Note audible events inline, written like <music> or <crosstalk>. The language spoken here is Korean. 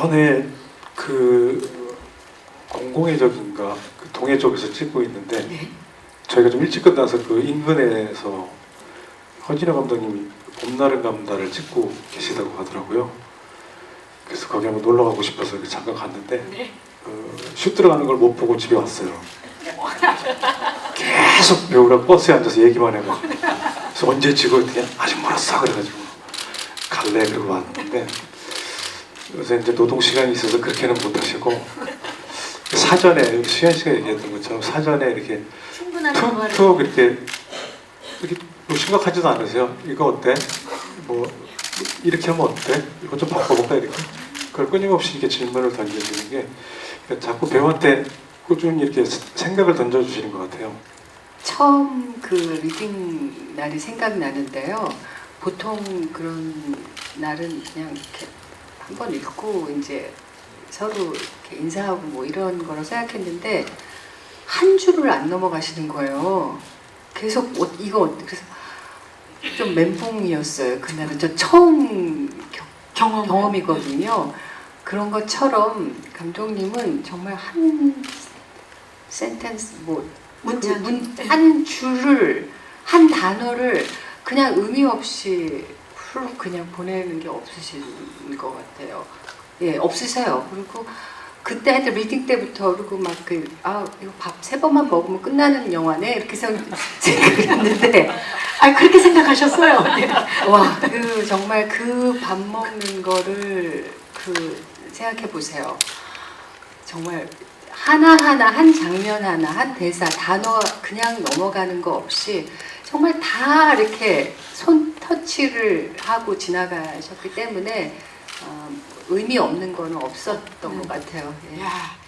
전에 그 공공의 적인가 그 동해 쪽에서 찍고 있는데 네. 저희가 좀 일찍 끝나서 그 인근에서 허진호 감독님이 봄날은 감다를 찍고 계시다고 하더라고요. 그래서 거기 한번 놀러 가고 싶어서 잠깐 갔는데 네. 어, 슛 들어가는 걸 못 보고 집에 왔어요. 계속 배우랑 버스에 앉아서 얘기만 해가지고 그래서 언제 찍어 그냥 아직 멀었어 그래가지고 갈래 그러고 왔는데 요새 이제 노동 시간이 있어서 그렇게는 못 하시고 사전에 수현 씨가 얘기했던 것처럼 사전에 이렇게 충분한 툭툭 이렇게 이렇게 뭐 심각하지도 않으세요? 이거 어때? 뭐 이렇게 하면 어때? 이거 좀 바꿔볼까 이렇게 그걸 끊임없이 이렇게 질문을 던져주는 게 그러니까 자꾸 배우한테 꾸준히 이렇게 생각을 던져주시는 것 같아요. 처음 그 리딩 날이 생각나는데요. 보통 그런 날은 그냥 이렇게 한번 읽고 이제 서로 이렇게 인사하고 뭐 이런 거로 생각했는데 한 줄을 안 넘어가시는 거예요. 계속 어, 이거? 그래서 좀 멘붕이었어요. 그날은 저 처음 겨- 경험 경험이거든요. 그런 것처럼 감독님은 정말 한 센텐스 뭐 문장. 뭐한 줄을 한 단어를 그냥 의미 없이 훌 그냥 보내는 게 없으신 것 같아요. 예, 없으세요. 그리고 그때 하여튼 리딩 때부터 그리고 막 그 아 이거 밥 세 번만 먹으면 끝나는 영화네 이렇게 생- <laughs> 생각을 했는데 아 그렇게 생각하셨어요. 네. <laughs> 와, 그 정말 그 밥 먹는 거를 그 생각해 보세요. 정말 하나 하나 한 장면 하나 한 대사 단어 그냥 넘어가는 거 없이 정말 다 이렇게 손 터치를 하고 지나가셨기 때문에 어, 의미 없는 거는 없었던 것 같아요. 예. 야